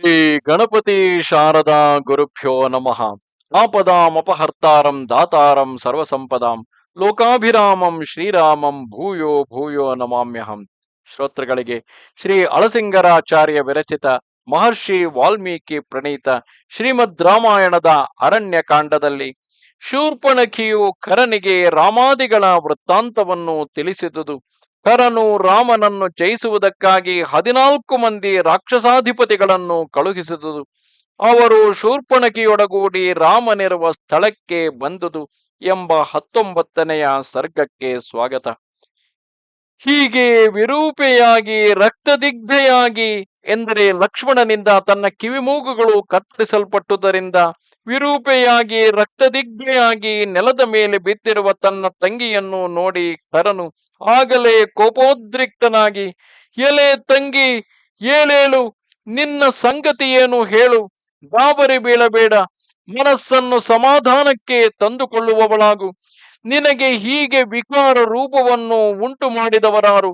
ಶ್ರೀ ಗಣಪತಿ ಶಾರದಾ ಗುರುಭ್ಯೋ ನಮಃ. ಆಪದಾಮಪಹರ್ತಾರಂ ದಾತಾರಂ ಸರ್ವಸಂಪದಾಂ ಲೋಕಾಭಿರಾಮಂ ಶ್ರೀರಾಮಂ ಭೂಯೋ ಭೂಯೋ ನಮಾಮ್ಯಹಂ. ಶ್ರೋತೃಗಳಿಗೆ ಶ್ರೀ ಅಳಸಿಂಗರಾಚಾರ್ಯ ವಿರಚಿತ ಮಹರ್ಷಿ ವಾಲ್ಮೀಕಿ ಪ್ರಣೀತ ಶ್ರೀಮದ್ ರಾಮಾಯಣದ ಅರಣ್ಯ ಕಾಂಡದಲ್ಲಿ ಶೂರ್ಪಣಖಿಯು ಕರನಿಗೆ ರಾಮಾದಿಗಳ ವೃತ್ತಾಂತವನ್ನು ತಿಳಿಸಿದುದು ಕರನು ರಾಮನನ್ನು ಜಯಿಸುವುದಕ್ಕಾಗಿ ಹದಿನಾಲ್ಕು ಮಂದಿ ರಾಕ್ಷಸಾಧಿಪತಿಗಳನ್ನು ಕಳುಹಿಸಿದುದು. ಅವರು ಶೂರ್ಪಣಕಿಯೊಡಗೂಡಿ ರಾಮನಿರುವ ಸ್ಥಳಕ್ಕೆ ಬಂದುದು ಎಂಬ ಹತ್ತೊಂಬತ್ತನೆಯ ಸರ್ಗಕ್ಕೆ ಸ್ವಾಗತ. ಹೀಗೆ ವಿರೂಪೆಯಾಗಿ ರಕ್ತದಿಗ್ಧೆಯಾಗಿ ಎಂದರೆ ಲಕ್ಷ್ಮಣನಿಂದ ತನ್ನ ಕಿವಿಮೂಗುಗಳು ಕತ್ತರಿಸಲ್ಪಟ್ಟುದರಿಂದ ವಿರೂಪೆಯಾಗಿ, ರಕ್ತದಿಗ್ಧೆಯಾಗಿ ನೆಲದ ಮೇಲೆ ಬಿದ್ದಿರುವ ತನ್ನ ತಂಗಿಯನ್ನು ನೋಡಿ ಕರನು, ಆಗಲೇ ಕೋಪೋದ್ರಿಕ್ತನಾಗಿ, ಎಲೆ ತಂಗಿ, ಏಳೇಳು, ನಿನ್ನ ಸಂಗತಿ ಏನು ಹೇಳು, ಗಾಬರಿ ಬೀಳಬೇಡ, ಮನಸ್ಸನ್ನು ಸಮಾಧಾನಕ್ಕೆ ತಂದುಕೊಳ್ಳುವವಳಾಗು, ನಿನಗೆ ಹೀಗೆ ವಿಕಾರ ರೂಪವನ್ನು ಉಂಟು ಮಾಡಿದವರಾರು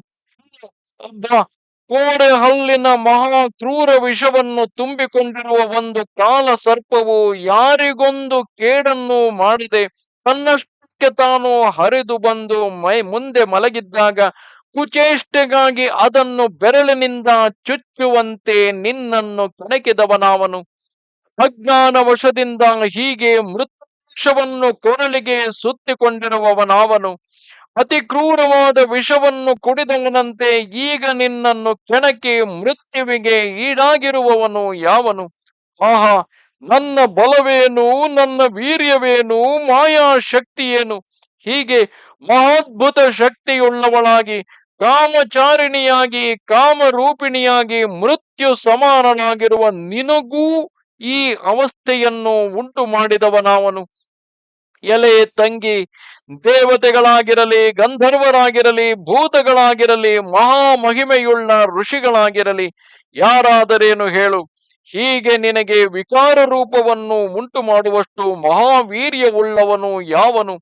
ಕೋಡೆ ಹಲ್ಲಿನ ಮಹಾ ಕ್ರೂರ ವಿಷವನ್ನು ತುಂಬಿಕೊಂಡಿರುವ ಒಂದು ಕಾಲ ಸರ್ಪವು ಯಾರಿಗೊಂದು ಕೇಡನ್ನು ಮಾಡಿದೆ. ತನ್ನಷ್ಟಕ್ಕೆ ತಾನು ಹರಿದು ಬಂದು ಮೈ ಮುಂದೆ ಮಲಗಿದ್ದಾಗ ಕುಚೇಷ್ಟೆಗಾಗಿ ಅದನ್ನು ಬೆರಳಿನಿಂದ ಚುಚ್ಚುವಂತೆ ನಿನ್ನನ್ನು ಕೆಣಕಿದವನಾವನು. ಅಜ್ಞಾನ ವಶದಿಂದ ಹೀಗೆ ಮೃತ್ಯುವನ್ನು ಕೊರಳಿಗೆ ಸುತ್ತಿಕೊಂಡಿರುವವನಾವನು. ಅತಿ ಕ್ರೂರವಾದ ವಿಷವನ್ನು ಕುಡಿದವನಂತೆ ಈಗ ನಿನ್ನನ್ನು ಕೆಣಕಿ ಮೃತ್ಯುವಿಗೆ ಈಡಾಗಿರುವವನು ಯಾವನು? ಆಹಾ, ನನ್ನ ಬಲವೇನು? ನನ್ನ ವೀರ್ಯವೇನು? ಮಾಯಾ ಶಕ್ತಿಯೇನು? ಹೀಗೆ ಮಹಾದ್ಭುತ ಶಕ್ತಿಯುಳ್ಳವಳಾಗಿ, ಕಾಮಚಾರಿಣಿಯಾಗಿ, ಕಾಮರೂಪಿಣಿಯಾಗಿ ಮೃತ್ಯು ಸಮಾನನಾಗಿರುವ ನಿನಗೂ ಈ ಅವಸ್ಥೆಯನ್ನು ಉಂಟು ಮಾಡಿದವನಾವನು ಎಲೆ ತಂಗಿ ದೇವತೆಗಳಾಗಿರಲಿ, ಗಂಧರ್ವರಾಗಿರಲಿ, ಭೂತಗಳಾಗಿರಲಿ, ಮಹಾಮಹಿಮೆಯುಳ್ಳ ಋಷಿಗಳಾಗಿರಲಿ, ಯಾರಾದರೇನು ಹೇಳು, ಹೀಗೆ ನಿನಗೆ ವಿಕಾರ ರೂಪವನ್ನು ಉಂಟು ಮಾಡುವಷ್ಟು ಮಹಾವೀರ್ಯವುಳ್ಳವನು ಯಾವನು?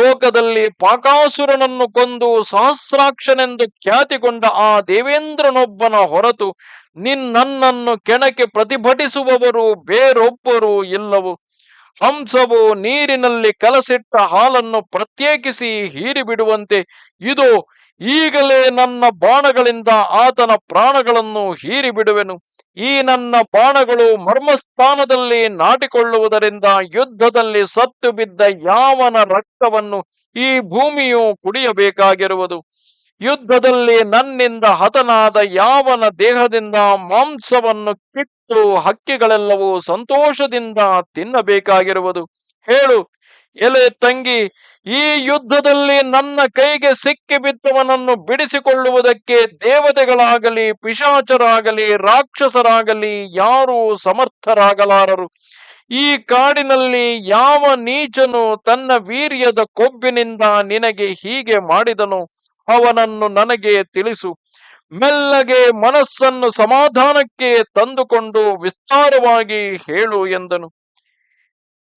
ಲೋಕದಲ್ಲಿ ಪಾಕಾಸುರನನ್ನು ಕೊಂದು ಸಹಸ್ರಾಕ್ಷನೆಂದು ಖ್ಯಾತಿಗೊಂಡ ಆ ದೇವೇಂದ್ರನೊಬ್ಬನ ಹೊರತು ನಿನ್ನನ್ನು ಕೆಣಕ್ಕೆ ಪ್ರತಿಭಟಿಸುವವರು ಬೇರೊಬ್ಬರು ಇಲ್ಲವು. ಹಂಸವು ನೀರಿನಲ್ಲಿ ಕಲಸಿಟ್ಟ ಹಾಲನ್ನು ಪ್ರತ್ಯೇಕಿಸಿ ಹೀರಿಬಿಡುವಂತೆ ಇದು ಈಗಲೇ ನನ್ನ ಬಾಣಗಳಿಂದ ಆತನ ಪ್ರಾಣಗಳನ್ನು ಹೀರಿಬಿಡುವೆನು. ಈ ನನ್ನ ಬಾಣಗಳು ಮರ್ಮಸ್ಥಾನದಲ್ಲಿ ನಾಟಿಕೊಳ್ಳುವುದರಿಂದ ಯುದ್ಧದಲ್ಲಿ ಸತ್ತು ಬಿದ್ದ ಯಾವನ ರಕ್ತವನ್ನು ಈ ಭೂಮಿಯು ಕುಡಿಯಬೇಕಾಗಿರುವುದು. ಯುದ್ಧದಲ್ಲಿ ನನ್ನಿಂದ ಹತನಾದ ಯಾವನ ದೇಹದಿಂದ ಮಾಂಸವನ್ನು ಕಿತ್ತು ಹಕ್ಕಿಗಳೆಲ್ಲವೂ ಸಂತೋಷದಿಂದ ತಿನ್ನಬೇಕಾಗಿರುವುದು. ಹೇಳು, ಎಲೆ ತಂಗಿ, ಈ ಯುದ್ಧದಲ್ಲಿ ನನ್ನ ಕೈಗೆ ಸಿಕ್ಕಿ ಬಿದ್ದವನನ್ನು ಬಿಡಿಸಿಕೊಳ್ಳುವುದಕ್ಕೆ ದೇವತೆಗಳಾಗಲಿ, ಪಿಶಾಚರಾಗಲಿ, ರಾಕ್ಷಸರಾಗಲಿ ಯಾರೂ ಸಮರ್ಥರಾಗಲಾರರು. ಈ ಕಾಡಿನಲ್ಲಿ ಯಾವ ನೀಚನು ತನ್ನ ವೀರ್ಯದ ಕೊಬ್ಬಿನಿಂದ ನಿನಗೆ ಹೀಗೆ ಮಾಡಿದನು? ಅವನನ್ನು ನನಗೆ ತಿಳಿಸು. ಮೆಲ್ಲಗೆ ಮನಸ್ಸನ್ನು ಸಮಾಧಾನಕ್ಕೆ ತಂದುಕೊಂಡು ವಿಸ್ತಾರವಾಗಿ ಹೇಳು ಎಂದನು.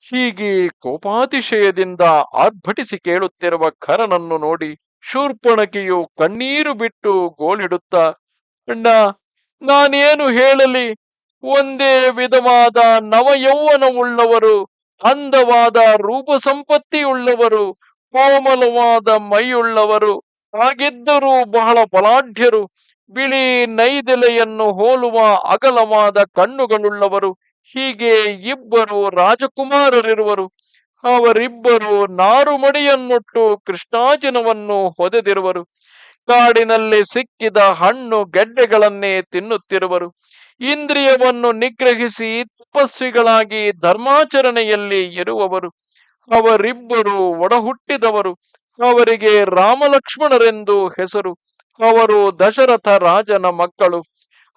ಹೀಗೆ ಕೋಪಾತಿಶಯದಿಂದ ಆರ್ಭಟಿಸಿ ಕೇಳುತ್ತಿರುವ ಖರನನ್ನು ನೋಡಿ ಶೂರ್ಪಣಕಿಯು ಕಣ್ಣೀರು ಬಿಟ್ಟು ಗೋಳಿಡುತ್ತಾ, ಅಣ್ಣ, ನಾನೇನು ಹೇಳಲಿ? ಒಂದೇ ವಿಧವಾದ ನವಯೌವನವುಳ್ಳವರು, ಅಂದವಾದ ರೂಪ ಸಂಪತ್ತಿಯುಳ್ಳವರು ಕೋಮಲವಾದ ಮೈಯುಳ್ಳವರು, ಹಾಗಿದ್ದರೂ ಬಹಳ ಬಲಾಢ್ಯರು. ಬಿಳಿ ನೈದೆಲೆಯನ್ನು ಹೋಲುವ ಅಗಲವಾದ ಕಣ್ಣುಗಳುಳ್ಳವರು, ಹೀಗೆ ಇಬ್ಬರು ರಾಜಕುಮಾರರಿರುವರು. ಅವರಿಬ್ಬರು ನಾರುಮಡಿಯನ್ನುಟ್ಟು ಕೃಷ್ಣಾಜಿನವನ್ನು ಹೊದೆದಿರುವರು. ಕಾಡಿನಲ್ಲಿ ಸಿಕ್ಕಿದ ಹಣ್ಣು ಗೆಡ್ಡೆಗಳನ್ನೇ ತಿನ್ನುತ್ತಿರುವರು. ಇಂದ್ರಿಯವನ್ನು ನಿಗ್ರಹಿಸಿ ತಪಸ್ವಿಗಳಾಗಿ ಧರ್ಮಾಚರಣೆಯಲ್ಲಿ ಇರುವವರು. ಅವರಿಬ್ಬರು ಒಡಹುಟ್ಟಿದವರು. ಅವರಿಗೆ ರಾಮಲಕ್ಷ್ಮಣರೆಂದು ಹೆಸರು. ಅವರು ದಶರಥ ರಾಜನ ಮಕ್ಕಳು.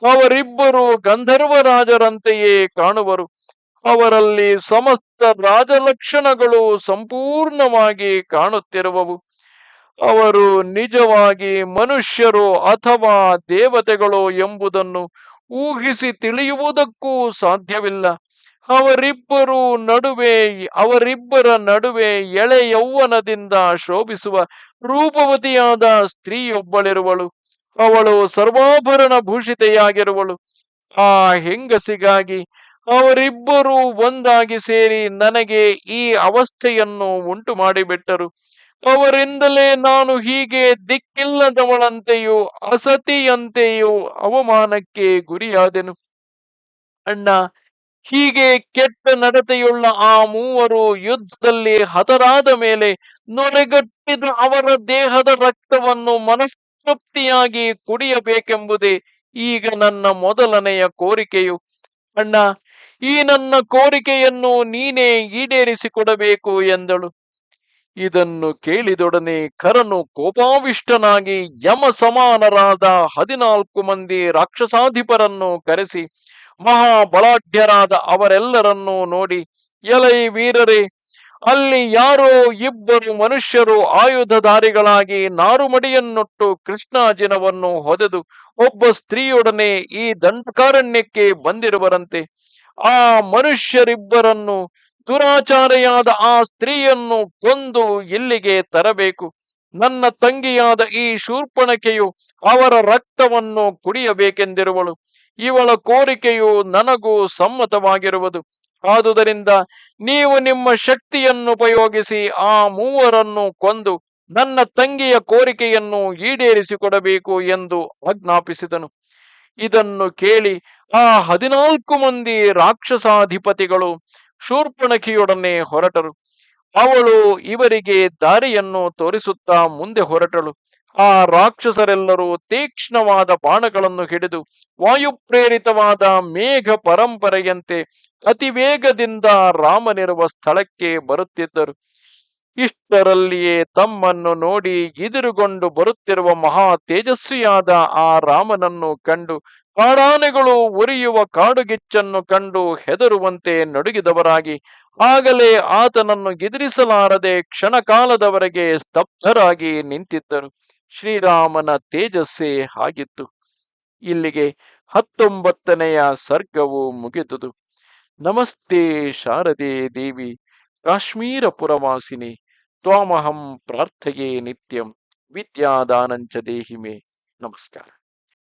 ಅವರಿಬ್ಬರು ಗಂಧರ್ವ ರಾಜರಂತೆಯೇ ಕಾಣುವರು. ಅವರಲ್ಲಿ ಸಮಸ್ತ ರಾಜಲಕ್ಷಣಗಳು ಸಂಪೂರ್ಣವಾಗಿ ಕಾಣುತ್ತಿರುವವು. ಅವರು ನಿಜವಾಗಿ ಮನುಷ್ಯರು ಅಥವಾ ದೇವತೆಗಳು ಎಂಬುದನ್ನು ಊಹಿಸಿ ತಿಳಿಯುವುದಕ್ಕೂ ಸಾಧ್ಯವಿಲ್ಲ. ಅವರಿಬ್ಬರು ನಡುವೆ, ಅವರಿಬ್ಬರ ನಡುವೆ ಎಳೆ ಯೌವನದಿಂದ ಶೋಭಿಸುವ ರೂಪವತಿಯಾದ ಸ್ತ್ರೀಯೊಬ್ಬಳಿರುವಳು. ಅವಳು ಸರ್ವಾಭರಣ ಭೂಷಿತೆಯಾಗಿರುವಳು. ಆ ಹೆಂಗಸಿಗಾಗಿ ಅವರಿಬ್ಬರು ಒಂದಾಗಿ ಸೇರಿ ನನಗೆ ಈ ಅವಸ್ಥೆಯನ್ನು ಉಂಟು ಮಾಡಿಬಿಟ್ಟರು ಅವರಿಂದಲೇ ನಾನು ಹೀಗೆ ದಿಕ್ಕಿಲ್ಲದವಳಂತೆಯೂ ಅಸತಿಯಂತೆಯೂ ಅವಮಾನಕ್ಕೆ ಗುರಿಯಾದೆನು. ಅಣ್ಣ ಹೀಗೆ ಕೆಟ್ಟ ನಡತೆಯುಳ್ಳ ಆ ಮೂವರು ಯುದ್ಧದಲ್ಲಿ ಹತರಾದ ಮೇಲೆ ನೊರೆಗಟ್ಟಿದ ಅವರ ದೇಹದ ರಕ್ತವನ್ನು ಮನಸ್ತೃಪ್ತಿಯಾಗಿ ಕುಡಿಯಬೇಕೆಂಬುದೇ ಈಗ ನನ್ನ ಮೊದಲನೆಯ ಕೋರಿಕೆಯು. ಅಣ್ಣ, ಈ ನನ್ನ ಕೋರಿಕೆಯನ್ನು ನೀನೇ ಈಡೇರಿಸಿಕೊಡಬೇಕು ಎಂದಳು. ಇದನ್ನು ಕೇಳಿದೊಡನೆ ಕರನು ಕೋಪಾವಿಷ್ಟನಾಗಿ ಯಮ ಸಮಾನರಾದ ಹದಿನಾಲ್ಕು ಮಂದಿ ರಾಕ್ಷಸಾಧಿಪರನ್ನು ಕರೆಸಿ ಮಹಾಬಲಾಢ್ಯರಾದ ಅವರೆಲ್ಲರನ್ನೂ ನೋಡಿ, ಎಲೈ ವೀರರೇ, ಅಲ್ಲಿ ಯಾರೋ ಇಬ್ಬರು ಮನುಷ್ಯರು ಆಯುಧಧಾರಿಗಳಾಗಿ ನಾರುಮಡಿಯನ್ನುಟ್ಟು ಕೃಷ್ಣಾಜಿನವನ್ನು ಹೊದೆದು ಒಬ್ಬ ಸ್ತ್ರೀಯೊಡನೆ ಈ ದಂಡಕಾರಣ್ಯಕ್ಕೆ ಬಂದಿರುವರಂತೆ. ಆ ಮನುಷ್ಯರಿಬ್ಬರನ್ನು ದುರಾಚಾರೆಯಾದ ಆ ಸ್ತ್ರೀಯನ್ನು ಕೊಂದು ಇಲ್ಲಿಗೆ ತರಬೇಕು. ನನ್ನ ತಂಗಿಯಾದ ಈ ಶೂರ್ಪಣಕೆಯು ಅವರ ರಕ್ತವನ್ನು ಕುಡಿಯಬೇಕೆಂದಿರುವಳು. ಇವಳ ಕೋರಿಕೆಯು ನನಗೂ ಸಮ್ಮತವಾಗಿರುವುದು. ಆದುದರಿಂದ ನೀವು ನಿಮ್ಮ ಶಕ್ತಿಯನ್ನು ಉಪಯೋಗಿಸಿ ಆ ಮೂವರನ್ನು ಕೊಂದು ನನ್ನ ತಂಗಿಯ ಕೋರಿಕೆಯನ್ನು ಈಡೇರಿಸಿಕೊಡಬೇಕು ಎಂದು ಆಜ್ಞಾಪಿಸಿದನು. ಇದನ್ನು ಕೇಳಿ ಆ ಹದಿನಾಲ್ಕು ಮಂದಿ ರಾಕ್ಷಸಾಧಿಪತಿಗಳು ಶೂರ್ಪಣಖಿಯೊಡನೆ ಹೊರಟರು. ಅವಳು ಇವರಿಗೆ ದಾರಿಯನ್ನು ತೋರಿಸುತ್ತಾ ಮುಂದೆ ಹೊರಟಳು. ಆ ರಾಕ್ಷಸರೆಲ್ಲರೂ ತೀಕ್ಷ್ಣವಾದ ಬಾಣಗಳನ್ನು ಹಿಡಿದು ವಾಯುಪ್ರೇರಿತವಾದ ಮೇಘ ಪರಂಪರೆಯಂತೆ ಅತಿ ವೇಗದಿಂದ ರಾಮನಿರುವ ಸ್ಥಳಕ್ಕೆ ಬರುತ್ತಿದ್ದರು. ಇಷ್ಟರಲ್ಲಿಯೇ ತಮ್ಮನ್ನು ನೋಡಿ ಎದುರುಗೊಂಡು ಬರುತ್ತಿರುವ ಮಹಾ ತೇಜಸ್ವಿಯಾದ ಆ ರಾಮನನ್ನು ಕಂಡು ಕಾಡಾನೆಗಳು ಒರಿಯುವ ಕಾಡುಗಿಚ್ಚನ್ನು ಕಂಡು ಹೆದರುವಂತೆ ನಡುಗಿದವರಾಗಿ, ಆಗಲೇ ಆತನನ್ನು ಎದುರಿಸಲಾರದೆ ಕ್ಷಣಕಾಲದವರೆಗೆ ಸ್ತಬ್ಧರಾಗಿ ನಿಂತಿದ್ದರು. ಶ್ರೀರಾಮನ ತೇಜಸ್ಸೇ ಆಗಿತ್ತು. ಇಲ್ಲಿಗೆ ಹತ್ತೊಂಬತ್ತನೆಯ ಸರ್ಗವು ಮುಗಿದುದು. ನಮಸ್ತೆ ಶಾರದೆ ದೇವಿ ಕಾಶ್ಮೀರ ಪುರವಾಸಿನಿ ತ್ವಾಮಹಂ ಪ್ರಾರ್ಥೆಯೇ ನಿತ್ಯಂ, ವಿದ್ಯಾದಾನಂಚ ದೇಹಿಮೆ. ನಮಸ್ಕಾರ.